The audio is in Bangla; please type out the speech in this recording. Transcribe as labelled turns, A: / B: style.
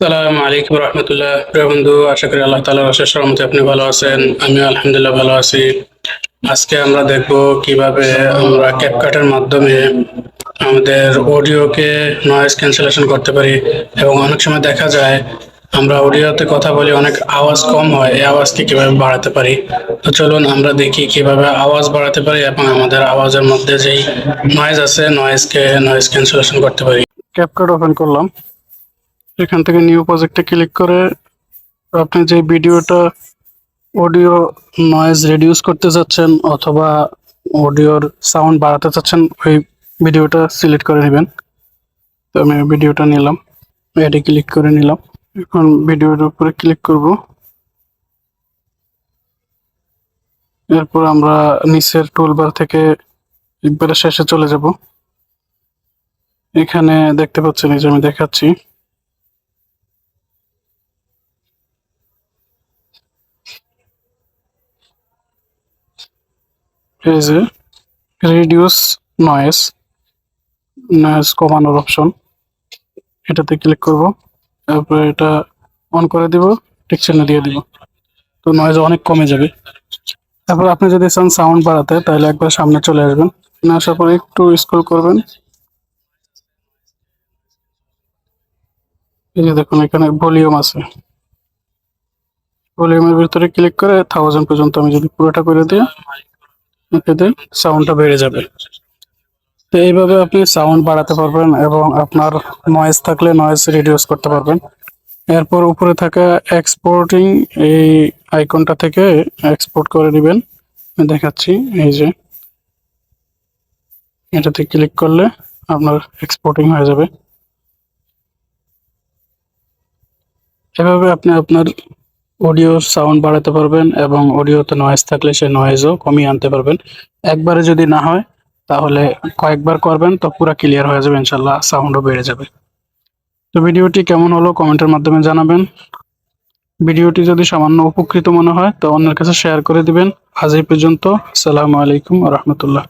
A: সালাম আলাইকুম রহমতুল্লাহ। প্রিয় বন্ধু, আশা করি আল্লাহ তালার অশেষ রহমতে আপনি ভালো আছেন। আমি আলহামদুলিল্লাহ ভালো আছি। আজকে আমরা দেখব কীভাবে আমরা ক্যাপকাটের মাধ্যমে আমাদের অডিওকে নয়েজ ক্যান্সেলেশন করতে পারি এবং অনেক সময় দেখা যায় আমরা অডিওতে কথা বলি, অনেক আওয়াজ কম হয়, এই আওয়াজকে কীভাবে বাড়াতে পারি? তো চলুন আমরা দেখি কীভাবে আওয়াজ বাড়াতে পারি এবং আমাদের আওয়াজের মধ্যে যেই নয়েজ আছে নয়েজকে নয়েজ ক্যান্সেলেশন করতে পারি। ক্যাপকাট ওপেন করলাম। এখান থেকে নিউ প্রজেক্টে ক্লিক করে আপনি যে ভিডিওটা অডিও নয়েজ রিডিউস করতে চাচ্ছেন অথবা অডিওর সাউন্ড বাড়াতে চাচ্ছেন, ওই ভিডিওটা সিলেক্ট করে নেবেন। তো আমি ভিডিওটা নিলাম, এটি ক্লিক করে নিলাম। এখন ভিডিওর উপরে ক্লিক করব। এরপর আমরা নিচের টুলবার থেকে একবারে শেষে চলে যাব। এখানে দেখতে পাচ্ছেন, এই যে আমি দেখাচ্ছি। এই যে রিডিউস নয়েস নয়েস কমানোর অপশন এটাতে ক্লিক করব। তারপরে এটা অন করে দিব টিক চিহ্ন দিয়ে দিব। তো নয়েজ অনেক কমে যাবে। তারপর আপনি যদি চান সাউন্ড বাড়াতে, তাহলে একবার সামনে চলে আসবেন। আসার পরে একটু স্ক্রল করবেন। এই যে দেখুন, এখানে ভলিউম আছে। ভলিউমের ভিতরে ক্লিক করে থাউজেন্ড পর্যন্ত আমি যদি পুরোটা করে দিই এতে সাউন্ডটা বেড়ে যাবে। তো এইভাবে আপনি সাউন্ড বাড়াতে পারবেন এবং আপনার নয়েজ থাকলে নয়েজ রিডিউস করতে পারবেন। এরপর উপরে থাকা এক্সপোর্টিং এই আইকনটা থেকে এক্সপোর্ট করে আমি দেখাচ্ছি, এই যে। এটাতে ক্লিক করলে আপনার এক্সপোর্টিং হয়ে যাবে। এভাবে আপনি আপনার অডিওর সাউন্ড বাড়াতে পারবেন এবং অডিওতে নয়েজ থাকলে সে নয়েজও কমিয়ে আনতে পারবেন। একবারে যদি না হয়, তাহলে কয়েকবার করবেন তো পুরো ক্লিয়ার হয়ে যাবে ইনশাল্লাহ সাউন্ডও বেড়ে যাবে। তো ভিডিওটি কেমন হলো কমেন্টের মাধ্যমে জানাবেন। ভিডিওটি যদি সামান্য উপকৃত মনে হয়, তো অন্যের কাছে শেয়ার করে দিবেন। আজ এই পর্যন্ত, আসসালামু আলাইকুম রহমতুল্লাহ।